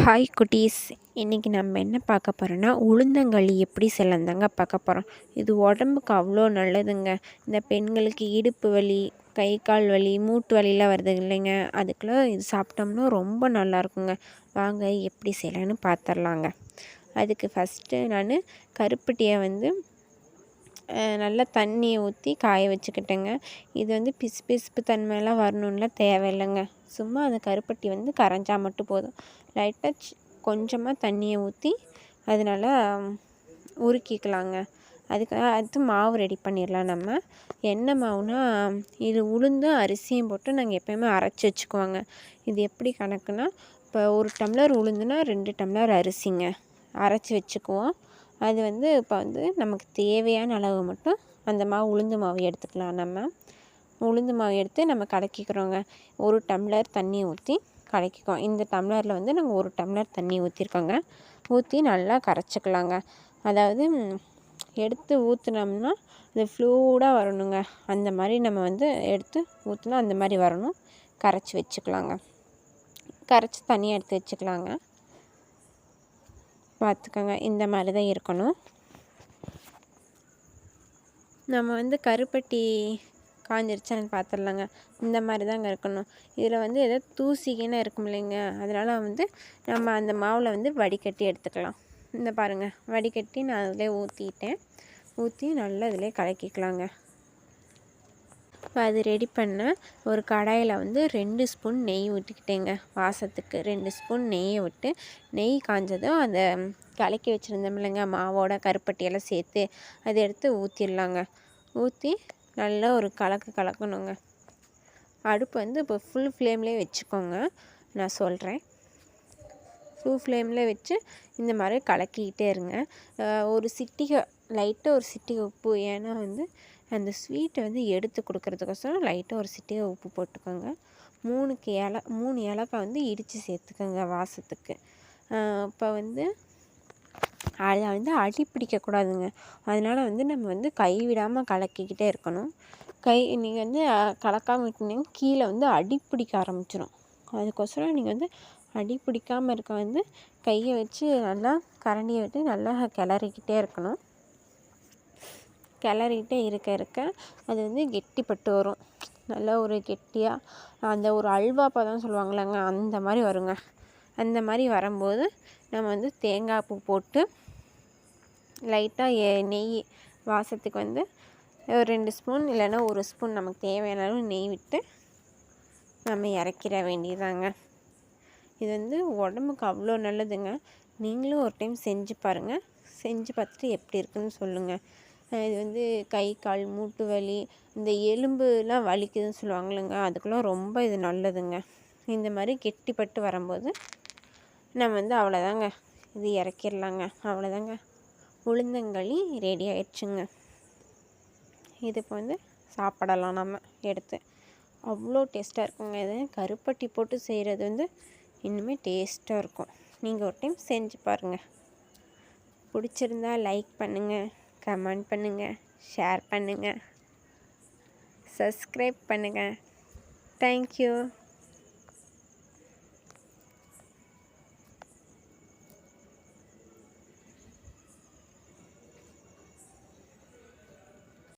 Hi குட்டீஸ். இன்றைக்கி நம்ம என்ன பார்க்க போகிறோன்னா உளுந்தங்களி எப்படி செல்லந்தாங்க பார்க்க போகிறோம் இது உடம்புக்கு அவ்வளோ நல்லதுங்க. இந்த பெண்களுக்கு இடுப்பு வலி கை கால் வலி மூட்டு வலிலாம் வருது இல்லைங்க. அதுக்கெலாம் இது சாப்பிட்டோம்னா ரொம்ப நல்லாயிருக்குங்க வாங்க எப்படி செய்யலான்னு பார்த்துடலாங்க. அதுக்கு ஃபஸ்ட்டு நான் கருப்பட்டியை வந்து நல்லா தண்ணியை ஊற்றி காய வச்சுக்கிட்டேங்க. இது வந்து பிசு பிசுப்பு தன்மையெல்லாம் வரணுன்லாம் தேவையில்லைங்க. சும்மா அந்த கருப்பட்டி வந்து கரைஞ்சால் மட்டும் போதும். லைட்டாக கொஞ்சமாக தண்ணியை ஊற்றி அதனால் உருக்கிக்கலாங்க. அதுக்கு அடுத்து மாவு ரெடி பண்ணிடலாம் நம்ம. என்ன மாவுனா இது உளுந்தும் அரிசியும் போட்டு நாங்கள் எப்போயுமே அரைச்சி வச்சுக்குவோங்க. இது எப்படி கணக்குனா இப்போ ஒரு டம்ளர் உளுந்துனா ரெண்டு டம்ளர் அரிசிங்க. அரைச்சி வச்சுக்குவோம். அது வந்து இப்போ வந்து நமக்கு தேவையான அளவு மட்டும் அந்த மாவு உளுந்து மாவு எடுத்துக்கலாம் நம்ம. உளுந்து மாவு எடுத்து நம்ம கலக்கிக்கிறோங்க. ஒரு டம்ளர் தண்ணி ஊற்றி கலக்கிக்கோம் இந்த டம்ளரில் வந்து நாங்கள் ஒரு டம்ளர் தண்ணி ஊற்றிருக்கோங்க ஊற்றி நல்லா கரைச்சிக்கலாங்க. அதாவது எடுத்து ஊற்றுனோம்னா அது ஃப்ளூடாக வரணுங்க. அந்த மாதிரி நம்ம வந்து எடுத்து ஊற்றினா அந்த மாதிரி வரணும். கரைச்சி வச்சுக்கலாங்க. கரைச்சி தனியாக எடுத்து வச்சுக்கலாங்க. பார்த்துக்கோங்க. இந்த மாதிரி தான் இருக்கணும். நம்ம வந்து கருப்பட்டி காஞ்சிருச்சான்னு பார்த்துடலாங்க. இந்த மாதிரி தாங்க இருக்கணும். இதில் வந்து எதோ தூசிக்கின்னு இருக்கும் இல்லைங்க. அதனால் வந்து நம்ம அந்த மாவில் வந்து வடிகட்டி எடுத்துக்கலாம். இந்த பாருங்கள் வடிகட்டி நான் அதில் ஊற்றிட்டேன் ஊற்றி நல்லா இதிலே கலக்கிக்கலாங்க. இப்போ அது ரெடி பண்ண ஒரு கடாயில் வந்து ரெண்டு ஸ்பூன் நெய் ஊற்றிக்கிட்டேங்க வாசத்துக்கு ரெண்டு ஸ்பூன் நெய்யை விட்டு நெய் காஞ்சதும் அந்த கலக்கி வச்சுருந்தோம் இல்லைங்க. மாவோட கருப்பட்டியெல்லாம் சேர்த்து அதை எடுத்து ஊற்றிடலாங்க ஊற்றி நல்லா ஒரு கலக்கு கலக்கணுங்க. அடுப்பு வந்து இப்போ ஃபுல் ஃப்ளேம்லேயே வச்சுக்கோங்க. நான் சொல்கிறேன் ஃபுல் ஃப்ளேமில் வச்சு இந்த மாதிரி கலக்கிக்கிட்டே இருங்க. ஒரு சிட்டிகை லைட்டாக ஒரு சிட்டிகை உப்பு. ஏன்னா வந்து அந்த ஸ்வீட்டை வந்து எடுத்து கொடுக்குறதுக்கோசரம் லைட்டாக ஒரு சிட்டிகை உப்பு போட்டுக்கோங்க. மூணுக்கு ஏல மூணு ஏலக்காய் வந்து இடித்து சேர்த்துக்கோங்க வாசத்துக்கு. இப்போ வந்து அதை வந்து அடி பிடிக்கக்கூடாதுங்க அதனால் வந்து நம்ம வந்து கை விடாமல் கலக்கிக்கிட்டே இருக்கணும். கை நீங்கள் வந்து கலக்காமல் விட்டிங்கன்னா கீழே வந்து அடி பிடிக்க ஆரம்பிச்சிடும் அதுக்கோசரம் நீங்கள் வந்து அடி பிடிக்காமல் இருக்க வந்து கையை வச்சு நல்லா கரண்டியை விட்டு நல்லா கிளறிக்கிட்டே இருக்கணும். கிளறிக்கிட்டே இருக்க இருக்க அது வந்து கெட்டிப்பட்டு வரும். நல்லா ஒரு கெட்டியாக அந்த ஒரு அல்வா பதம் சொல்லுவாங்கள்லங்க அந்த மாதிரி வருங்க. அந்த மாதிரி வரும்போது நம்ம வந்து தேங்காய் பூ போட்டு லைட்டாக நெய் வாசத்துக்கு வந்து ஒரு ரெண்டு ஸ்பூன் இல்லைன்னா ஒரு ஸ்பூன் நமக்கு தேவையான அளவு நெய் விட்டு நம்ம இறக்கிற வேண்டியதாங்க. இது வந்து உடம்புக்கு அவ்வளோ நல்லதுங்க. நீங்களும் ஒரு டைம் செஞ்சு பாருங்கள் செஞ்சு பார்த்துட்டு எப்படி இருக்குன்னு சொல்லுங்கள் இது வந்து கை கால் மூட்டு வலி இந்த எலும்புலாம் வலிக்குதுன்னு சொல்லுவாங்களுங்க அதுக்கெலாம் ரொம்ப இது நல்லதுங்க. இந்த மாதிரி கெட்டிப்பட்டு வரும்போது நம்ம வந்து அவ்வளோதாங்க. இது இறக்கிடலாங்க. அவ்வளோதாங்க. உளுந்தங்களி ரெடி ஆயிடுச்சுங்க. இது இப்போ வந்து சாப்பிடலாம் நம்ம எடுத்து. அவ்வளோ டேஸ்ட்டாக இருக்குங்க இது. கருப்பட்டி போட்டு செய்கிறது வந்து இன்னுமே டேஸ்ட்டாக இருக்கும். நீங்கள் ஒரு டைம் செஞ்சு பாருங்கள் பிடிச்சிருந்தா லைக் பண்ணுங்கள் கமெண்ட் பண்ணுங்கள் ஷேர் பண்ணுங்கள் சப்ஸ்கிரைப் பண்ணுங்கள் தேங்க்யூ